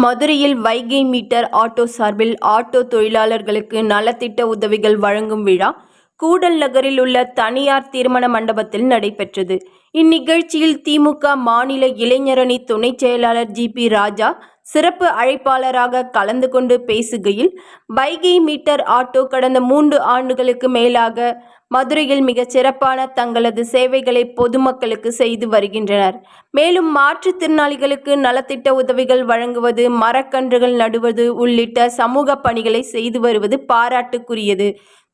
மதுரையில் Vaigai meter auto சார்பில் auto தொழிலாளர்களுக்கு நலத்திட்ட உதவிகள் வழங்கும் விழா கூடல் நகரில் உள்ள தனியார் திருமண மண்டபத்தில் நடைபெற்றது. இந்நிகழ்ச்சியில் திமுக மாநில இளைஞரணி துணைச் செயலாளர் ஜி பி ராஜா சிறப்பு அழைப்பாளராக கலந்து கொண்டு பேசுகையில் வைகை மீட்டர் ஆட்டோ கடந்த மூன்று ஆண்டுகளுக்கு மேலாக மதுரையில் மிகச் சிறப்பான தங்களது சேவைகளை பொதுமக்களுக்கு செய்து வருகின்றனர். மேலும் மாற்றுத்திறனாளிகளுக்கு நலத்திட்ட உதவிகள் வழங்குவது மரக்கன்றுகள் நடுவது உள்ளிட்ட சமூக பணிகளை செய்து வருவது பாராட்டுக்குரியது.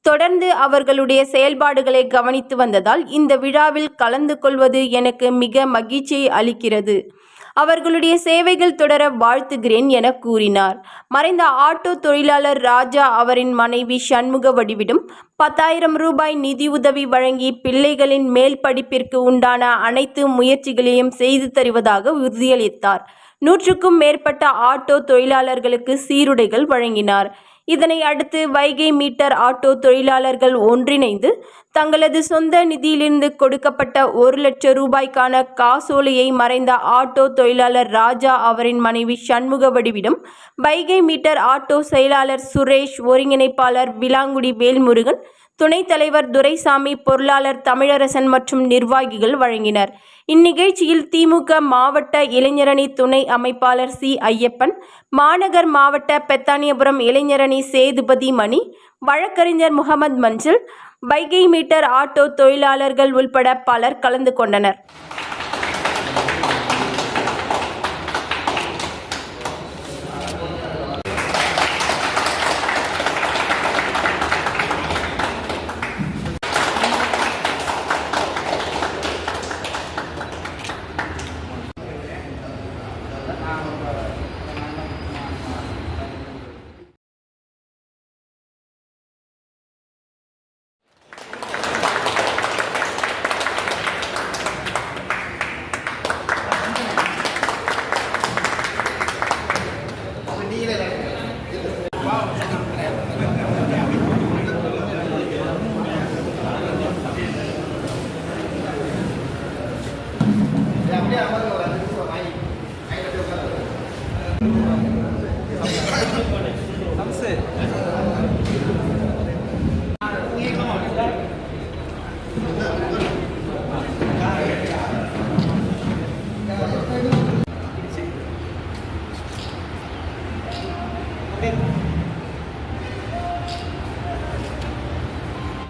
தொடர்ந்து அவர்களுடைய செயல்பாடுகளை கவனித்து வந்ததால் இந்த விழாவில் கலந்து கொள்வது எனக்கு மிக மகிழ்ச்சியை அளிக்கிறது. அவர்களுடைய சேவைகள் தொடர வாழ்த்துகிறேன் என கூறினார். மறைந்த ஆட்டோ தொழிலாளர் ராஜா அவரின் மனைவி சண்முக வடிவிடம் பத்தாயிரம் ரூபாய் நிதியுதவி வழங்கி பிள்ளைகளின் மேல் படிப்பிற்கு உண்டான அனைத்து முயற்சிகளையும் செய்து தருவதாக உறுதியளித்தார். நூற்றுக்கும் மேற்பட்ட ஆட்டோ தொழிலாளர்களுக்கு சீருடைகள் வழங்கினார். இதனை அடுத்து வைகை மீட்டர் ஆட்டோ தொழிலாளர்கள் ஒன்றிணைந்து தங்களது சொந்த நிதியிலிருந்து கொடுக்கப்பட்ட ஒரு லட்சம் ரூபாய்க்கான காசோலையை மறைந்த ஆட்டோ தொழிலாளர் ராஜா அவரின் மனைவி சண்முக வடிவிடம் வைகை மீட்டர் ஆட்டோ செயலாளர் சுரேஷ் ஒருங்கிணைப்பாளர் விலாங்குடி வேல்முருகன் துணைத் தலைவர் துரைசாமி பொருளாளர் தமிழரசன் மற்றும் நிர்வாகிகள் வழங்கினர். இந்நிகழ்ச்சியில் திமுக மாவட்ட இளைஞரணி துணை அமைப்பாளர் சி. ஐயப்பன் மாநகர் மாவட்ட பெத்தானியபுரம் இளைஞரணி சேதுபதி மணி வழக்கறிஞர் முகமது மஞ்சள் வைகை மீட்டர் ஆட்டோ தொழிலாளர்கள் உள்பட பலர் கலந்து கொண்டனர். Yeah, I'm going to Amen.